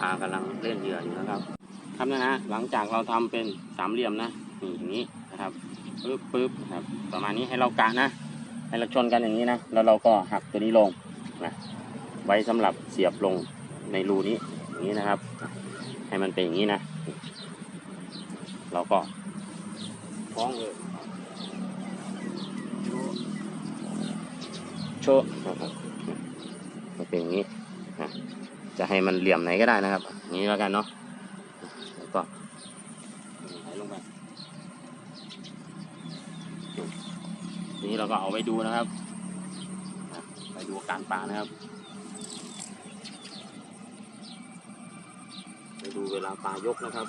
ปลากำลังเล่นเหยื่ออยู่นะครับ ครับนะฮะหลังจากเราทำเป็นสามเหลี่ยมนะนี่อย่างนี้นะครับปึ๊บปึ๊บนะครับ ประมาณนี้ให้เรากะนะ ให้เราชนกันอย่างนี้นะแล้วเราก็หักตัวนี้ลงนะไว้สำหรับเสียบลงในรูนี้อย่างนี้นะครับ ให้มันเป็นอย่างนี้นะ เราก็คล้องเลยโชว์นะครับมันเป็นอย่างนี้นะ จะให้มันเหลี่ยมไหนก็ได้นะครับ นี้แล้วกันเนาะแล้วก็ไหลลงไปนี่เราก็เอาไว้ดูนะครับไปดูอาการปลานะครับไปดูเวลาปลายกนะครับ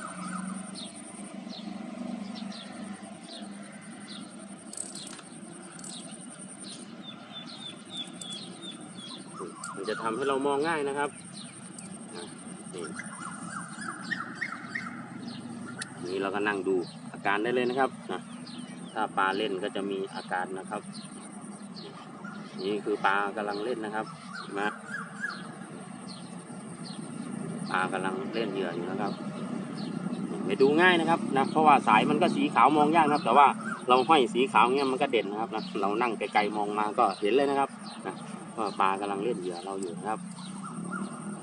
มันจะทำให้เรามองง่ายนะครับ นี่นี่เราก็นั่งดูอาการได้เลยนะครับนะถ้าปลาเล่นก็จะมีอาการนะครับ นี่คือปลากำลังเล่นนะครับเห็นไหมปลากำลังเล่นเหยื่ออยู่นะครับไปดูง่ายนะครับนะเพราะว่าสายมันก็สีขาวมองยากนะครับ แต่ว่าเราห้อยสีขาวเงี้ยมันก็เด่นนะครับนะเรานั่งไกลๆมองมาก็เห็นเลยนะครับนะว่าปลากำลังเล่นเหยื่อเราอยู่นะครับ